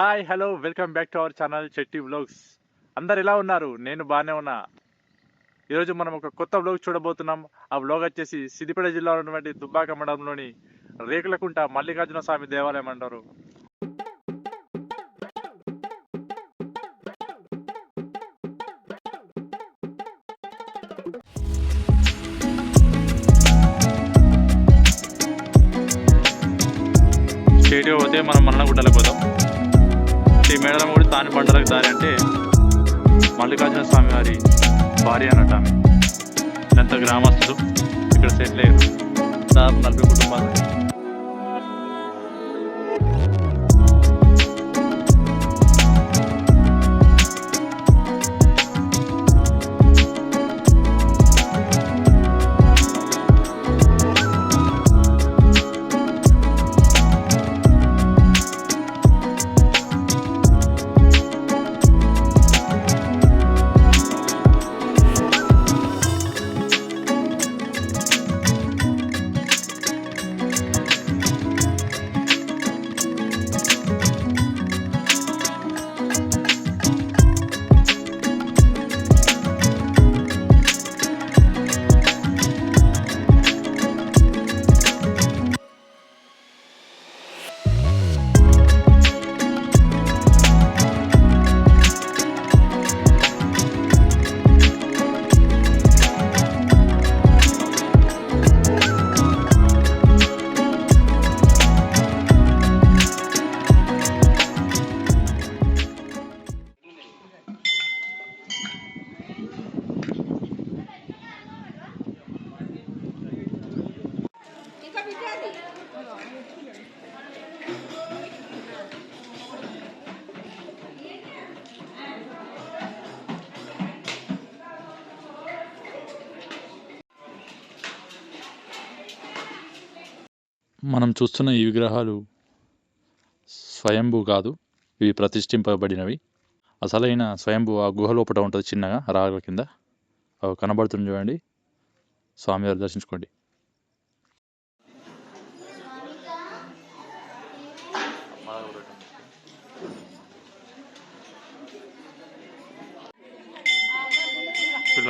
Hi hello welcome back to our channel Chetti vlogs అందరు ఎలా ఉన్నారు? నేను బాగానే ఉన్నా. ఈరోజు మనం ఒక కొత్త వ్లాగ్ చూడబోతున్నాం. ఆ వ్లాగ్ వచ్చేసి సిద్దిపేట జిల్లాలో ఉన్నటువంటి దుబ్బాక మండలంలోని రేకులకుంట మల్లికార్జున స్వామి దేవాలయం అంటారు. స్టేట్గా పోతే మనం మల్లనగుట్టలకు పోతాం ఈ మేడలమ్మ కూడా తాని పంటలకు దారి అంటే మల్లికార్జున స్వామి వారి భార్య అన్నట్టు ఆమె. ఎంత గ్రామస్తులు ఇక్కడ సెటిల్ అయ్యారు. దాదాపు నలభై కుటుంబాలు. మనం చూస్తున్న ఈ విగ్రహాలు స్వయంభూ కాదు ఇవి ప్రతిష్ఠింపబడినవి. అసలైన స్వయంభూ ఆ గుహ లోపల ఉంటుంది చిన్నగా రాగల కింద. కనబడుతుంది చూడండి. స్వామివారు దర్శించుకోండి.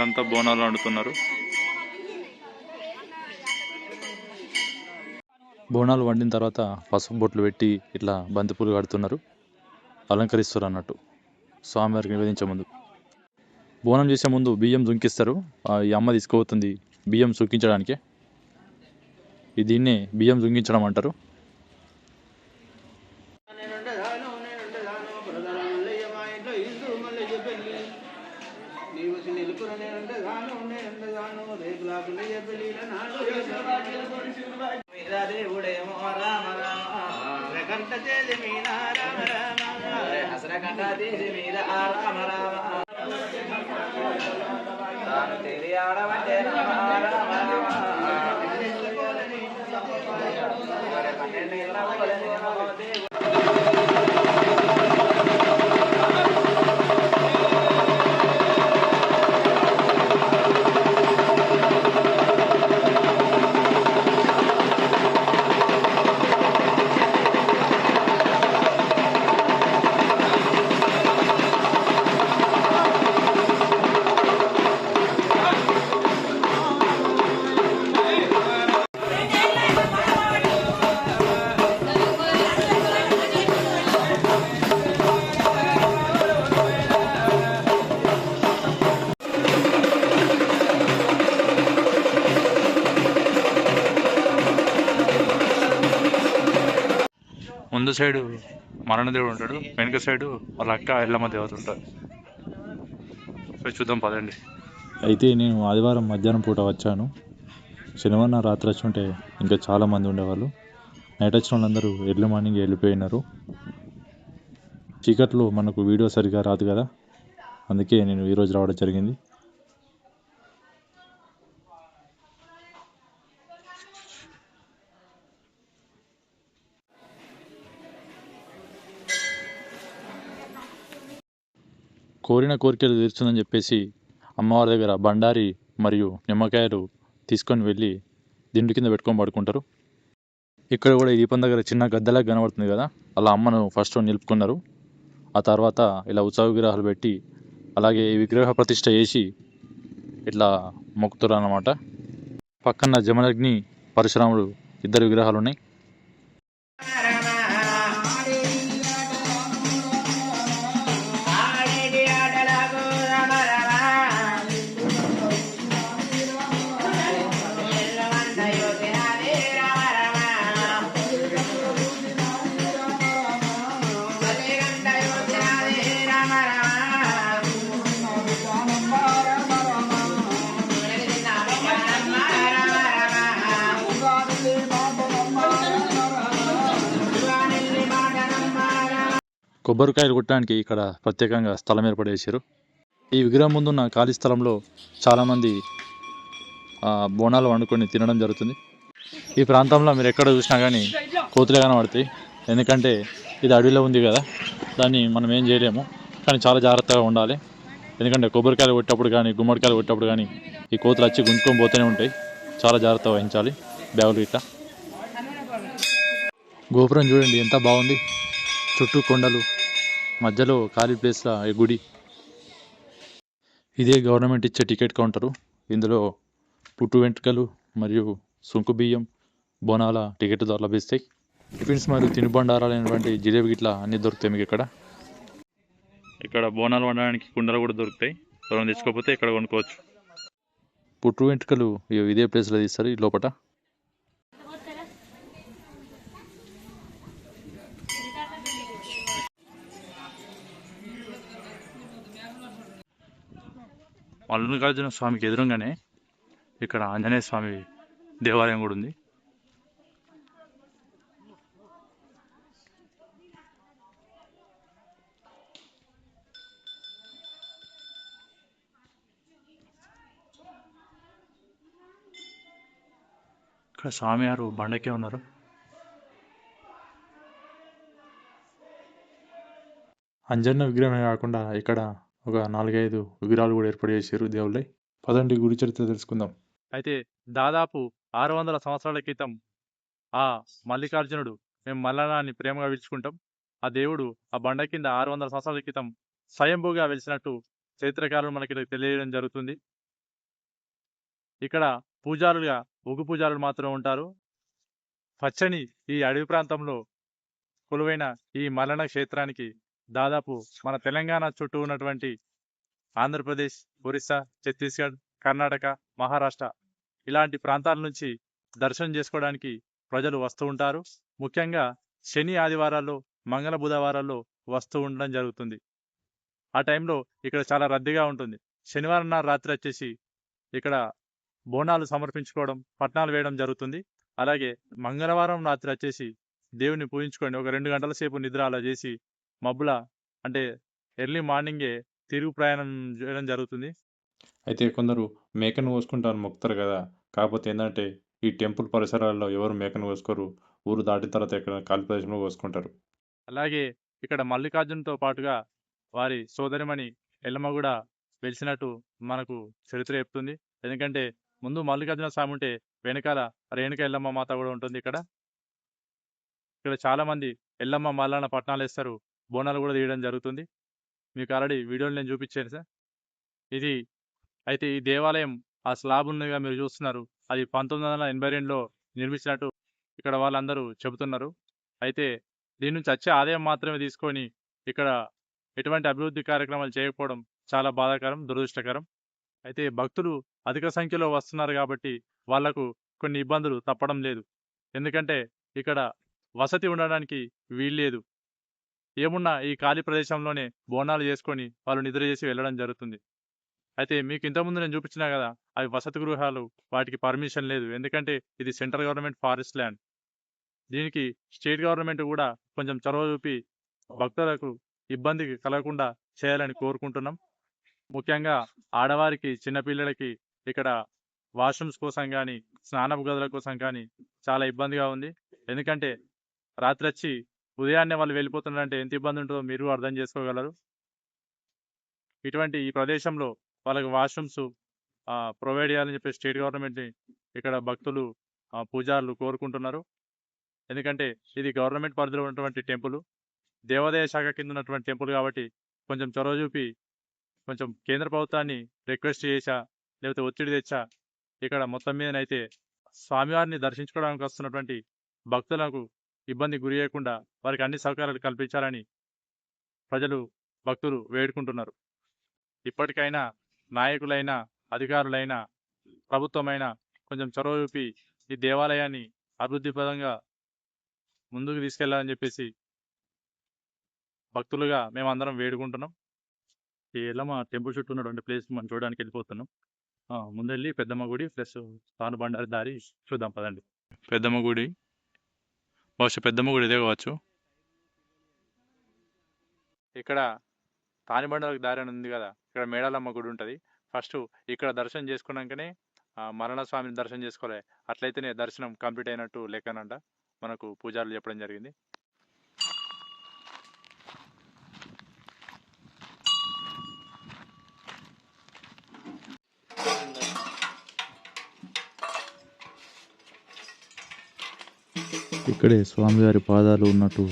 అంతా బోనాలు వండుతున్నారు. బోనాలు వండిన తర్వాత పసుపు బొట్లు పెట్టి ఇట్లా బంతిపూలు కడుతున్నారు. అలంకరిస్తారు అన్నట్టు స్వామివారికి నివేదించే ముందు. బోనం చేసే ముందు బియ్యం దుంకిస్తారు. ఈ అమ్మ తీసుకుపోతుంది బియ్యం చుక్కించడానికి దీన్నే బియ్యం దుంకించడం అంటారు. దేవుడేమో రామ రామ కంట చేసి మీద రామ రామ అసర కంట చేసి మీద ఆ రామ రామ. తాను తిరిగి ఆడమంటే రామ రామ రామ. పన్నెండు ముందు సైడు మరణదేవుడు ఉంటాడు వెనుక సైడు వాళ్ళ అక్క ఎల్లమ్మ దేవత ఉంటారు. పోయి చూద్దాం పదండి. అయితే నేను ఆదివారం మధ్యాహ్నం పూట వచ్చాను. శనివారం రాత్రి వచ్చి ఉంటే ఇంకా చాలామంది ఉండేవాళ్ళు. నైట్ వచ్చిన వాళ్ళందరూ ఎర్లీ మార్నింగ్ వెళ్ళిపోయినారు. చీకట్లో మనకు వీడియో సరిగా రాదు కదా. అందుకే నేను ఈరోజు రావడం జరిగింది. కోరిన కోరికలు తీర్చుందని చెప్పేసి అమ్మవారి దగ్గర బండారి మరియు నిమ్మకాయలు తీసుకొని వెళ్ళి దిండు కింద పెట్టుకొని పడుకుంటారు. ఇక్కడ కూడా ఈ దీపం దగ్గర చిన్న గద్దెలాగా కనబడుతుంది కదా అలా అమ్మను ఫస్ట్ నిలుపుకున్నారు. ఆ తర్వాత ఇలా ఉత్సవ విగ్రహాలు పెట్టి అలాగే ఈ విగ్రహ ప్రతిష్ట చేసి ఇట్లా మొక్కుతారు అన్నమాట పక్కన జమలగ్ని పరశురాముడు ఇద్దరు విగ్రహాలు ఉన్నాయి. కొబ్బరికాయలు కొట్టడానికి ఇక్కడ ప్రత్యేకంగా స్థలం ఏర్పాటు ఈ విగ్రహం ముందున్న ఖాళీ స్థలంలో చాలామంది బోనాలు వండుకొని తినడం జరుగుతుంది. ఈ ప్రాంతంలో మీరు ఎక్కడ చూసినా కానీ కోతులే కనబడతాయి. ఎందుకంటే ఇది అడవిలో ఉంది కదా దాన్ని మనం ఏం చేయలేము. కానీ చాలా జాగ్రత్తగా ఉండాలి. ఎందుకంటే కొబ్బరికాయలు కొట్టేటప్పుడు కానీ గుమ్మడికాయలు కొట్టేటప్పుడు కానీ ఈ కోతులు వచ్చి గుంజుకొని పోతూనే ఉంటాయి. చాలా జాగ్రత్త వహించాలి బ్యాగులు ఇట్లా గోపురం చూడండి ఎంత బాగుంది. చుట్టూ కొండలు మధ్యలో ఖాళీ ప్లేస్లో ఈ గుడి. ఇదే గవర్నమెంట్ ఇచ్చే టికెట్ కౌంటరు. ఇందులో పుట్టు వెంట్రుకలు మరియు సుంకు బియ్యం బోనాల టికెట్ ధర లభిస్తాయి. టిఫిన్స్ మరియు తినుబండారాలైనటువంటి జిలేబీ గిట్లా అన్నీ దొరుకుతాయి మీకు ఇక్కడ. ఇక్కడ బోనాలు వండడానికి కుండలు కూడా దొరుకుతాయి. ఎవరైనా తెచ్చుకోకపోతే ఇక్కడ కొనుక్కోవచ్చు. పుట్టు వెంట్రుకలు ఇదే ప్లేస్లో తీస్తారు ఈ లోపల మల్లికార్జున స్వామికి ఎదురుగానే ఇక్కడ ఆంజనేయ స్వామి దేవాలయం కూడా ఉంది. ఇక్కడ స్వామివారు బండకే ఉన్నారు. అంజన్న విగ్రహమే కాకుండా ఇక్కడ ఒక నాలుగైదు విగ్రహాలు కూడా ఏర్పాటు చేశారు దేవుళ్ళై. పదండి గుడి చరిత్ర తెలుసుకుందాం. అయితే దాదాపు ఆరు వందల సంవత్సరాల క్రితం ఆ మల్లికార్జునుడు మేము మల్లనాన్ని ప్రేమగా విడుచుకుంటాం ఆ దేవుడు ఆ బండ కింద ఆరు వందల సంవత్సరాల క్రితం స్వయంభూగా వెలిసినట్టు చరిత్రకారులు మనకి తెలియడం జరుగుతుంది. ఇక్కడ పూజారులుగా ఉగు పూజారులు మాత్రం ఉంటారు. పచ్చని ఈ అడవి ప్రాంతంలో కొలువైన ఈ మలన క్షేత్రానికి దాదాపు మన తెలంగాణ చుట్టూ ఉన్నటువంటి ఆంధ్రప్రదేశ్ ఒరిస్సా ఛత్తీస్గఢ్ కర్ణాటక మహారాష్ట్ర ఇలాంటి ప్రాంతాల నుంచి దర్శనం చేసుకోవడానికి ప్రజలు వస్తూ ఉంటారు. ముఖ్యంగా శని ఆదివారాల్లో మంగళ బుధవారాల్లో వస్తూ ఉండడం జరుగుతుంది. ఆ టైంలో ఇక్కడ చాలా రద్దీగా ఉంటుంది. శనివారం నాడు రాత్రి వచ్చేసి ఇక్కడ బోనాలు సమర్పించుకోవడం పట్నాలు వేయడం జరుగుతుంది. అలాగే మంగళవారం రాత్రి వచ్చేసి దేవుని పూజించుకొని ఒక రెండు గంటల సేపు నిద్ర అలా చేసి మబ్బుల అంటే ఎర్లీ మార్నింగే తిరుగు ప్రయాణం చేయడం జరుగుతుంది. అయితే కొందరు మేకను కోసుకుంటారు మొక్కుతారు కదా! కాకపోతే ఏంటంటే ఈ టెంపుల్ పరిసరాల్లో ఎవరు మేకను కోసుకోరు. ఊరు దాటిన తర్వాత ఎక్కడ ఖాళీ ప్రదేశంలో కోసుకుంటారు. అలాగే ఇక్కడ మల్లికార్జునతో పాటుగా వారి సోదరిమణి ఎల్లమ్మ కూడా వెలిసినట్టు మనకు చరిత్ర చెప్తుంది. ఎందుకంటే ముందు మల్లికార్జున స్వామి ఉంటే వెనకాల రేణుక ఎల్లమ్మ మాత కూడా ఉంటుంది ఇక్కడ. ఇక్కడ చాలా మంది ఎల్లమ్మ మల్లన్న పట్నాలు వేస్తారు బోనాలు కూడా తీయడం జరుగుతుంది. మీకు ఆల్రెడీ వీడియోలు నేను చూపించాను సార్. ఇది అయితే ఈ దేవాలయం ఆ స్లాబ్ ఉన్నదిగా మీరు చూస్తున్నారు. అది పంతొమ్మిది వందల ఎనభై రెండులో నిర్మించినట్టు ఇక్కడ వాళ్ళందరూ చెబుతున్నారు. అయితే దీని నుంచి వచ్చే ఆదాయం మాత్రమే తీసుకొని ఇక్కడ ఎటువంటి అభివృద్ధి కార్యక్రమాలు చేయకపోవడం చాలా బాధాకరం దురదృష్టకరం. అయితే భక్తులు అధిక సంఖ్యలో వస్తున్నారు కాబట్టి వాళ్ళకు కొన్ని ఇబ్బందులు తప్పడం లేదు. ఎందుకంటే ఇక్కడ వసతి ఉండడానికి వీల్లేదు. ఏమున్నా ఈ ఖాళీ ప్రదేశంలోనే బోనాలు చేసుకొని వాళ్ళు నిద్ర చేసి వెళ్ళడం జరుగుతుంది. అయితే మీకు ఇంతకుముందు నేను చూపించినా కదా అవి వసతి గృహాలు వాటికి పర్మిషన్ లేదు. ఎందుకంటే ఇది సెంట్రల్ గవర్నమెంట్ ఫారెస్ట్ ల్యాండ్. దీనికి స్టేట్ గవర్నమెంట్ కూడా కొంచెం చొరవ చూపి భక్తులకు ఇబ్బంది కలగకుండా చేయాలని కోరుకుంటున్నాం. ముఖ్యంగా ఆడవారికి చిన్నపిల్లలకి ఇక్కడ వాష్రూమ్స్ కోసం కానీ స్నానపు గదుల కోసం కానీ చాలా ఇబ్బందిగా ఉంది. ఎందుకంటే రాత్రి వచ్చి ఉదయాన్నే వాళ్ళు వెళ్ళిపోతున్నారంటే ఎంత ఇబ్బంది ఉంటుందో మీరు అర్థం చేసుకోగలరు? ఇటువంటి ఈ ప్రదేశంలో వాళ్ళకి వాష్రూమ్స్ ప్రొవైడ్ చేయాలని చెప్పి స్టేట్ గవర్నమెంట్ని ఇక్కడ భక్తులు పూజారులు కోరుకుంటున్నారు. ఎందుకంటే ఇది గవర్నమెంట్ పరిధిలో ఉన్నటువంటి టెంపుల్. దేవాదాయ శాఖ కింద ఉన్నటువంటి టెంపుల్ కాబట్టి కొంచెం చొరవ చూపి కొంచెం కేంద్ర ప్రభుత్వాన్ని రిక్వెస్ట్ చేసా లేకపోతే ఒత్తిడి తెచ్చా ఇక్కడ మొత్తం మీదనైతే స్వామివారిని దర్శించుకోవడానికి వస్తున్నటువంటి భక్తులకు ఇబ్బంది గురి చేయకుండా వారికి అన్ని సౌకర్యాలు కల్పించాలని ప్రజలు భక్తులు వేడుకుంటున్నారు. ఇప్పటికైనా నాయకులైన అధికారులైన ప్రభుత్వమైన కొంచెం చొరవ చూపి ఈ దేవాలయాన్ని అభివృద్ధిపరంగా ముందుకు తీసుకెళ్ళాలని చెప్పేసి భక్తులుగా మేమందరం వేడుకుంటున్నాం. ఈ ఎల్లమ్మ టెంపుల్ చుట్టూ ఉన్నటువంటి ప్లేస్ మనం చూడడానికి వెళ్ళిపోతున్నాం. ముందు ముందెళ్ళి పెద్దమ్మ గుడి ప్లస్ తాను బండారి దారి చూద్దాం పదండి. పెద్దమ్మ గుడి. బహుశా పెద్దమ్మ గుడి ఇదే కావచ్చు. ఇక్కడ తానిబండలకు దారి అని ఉంది కదా ఇక్కడ మేడాలమ్మ గుడి ఉంటుంది. ఫస్ట్ ఇక్కడ దర్శనం చేసుకున్నాకనే మరణస్వామిని మరణ స్వామిని దర్శనం చేసుకోవాలి. అట్లయితేనే దర్శనం కంప్లీట్ అయినట్టు లెక్కనంట. మనకు పూజారులు చెప్పడం జరిగింది. ఇక్కడే స్వామివారి పాదాలు ఉన్నట్టు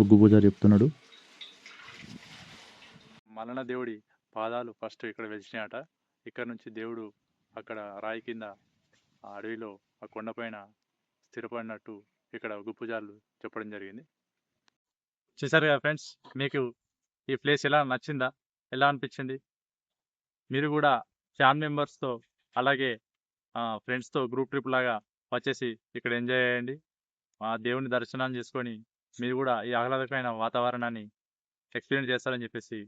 ఒగ్గు పూజారి చెప్తున్నాడు. మలన దేవుడి పాదాలు ఫస్ట్ ఇక్కడ వెలిచినాయట ఇక్కడ నుంచి దేవుడు అక్కడ రాయి కింద ఆ అడవిలో ఆ కొండపైన స్థిరపడినట్టు ఇక్కడ గుప్పుజాలు చెప్పడం జరిగింది. చూసారు కదా ఫ్రెండ్స్ మీకు ఈ ప్లేస్ ఎలా నచ్చిందా ఎలా అనిపించింది? మీరు కూడా ఫ్యామిలీ మెంబర్స్తో అలాగే ఫ్రెండ్స్తో గ్రూప్ ట్రిప్ లాగా వచ్చేసి ఇక్కడ ఎంజాయ్ చేయండి. ఆ దేవుని దర్శనం చేసుకొని మీరు కూడా ఈ ఆహ్లాదకరమైన వాతావరణాన్ని ఎక్స్పీరియన్స్ చేస్తారని చెప్పేసి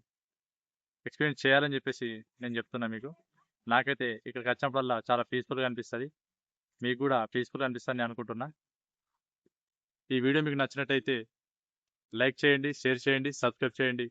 ఎక్స్పీరియన్స్ చేయాలని చెప్పేసి నేను చెప్తున్నా మీకు. నాకైతే ఇక్కడికి వచ్చినప్పుడల్లా చాలా పీస్ఫుల్గా అనిపిస్తుంది. మీకు కూడా పీస్ఫుల్గా అనిపిస్తుంది అనుకుంటున్నా. ఈ వీడియో మీకు నచ్చినట్టయితే లైక్ చేయండి షేర్ చేయండి సబ్స్క్రైబ్ చేయండి.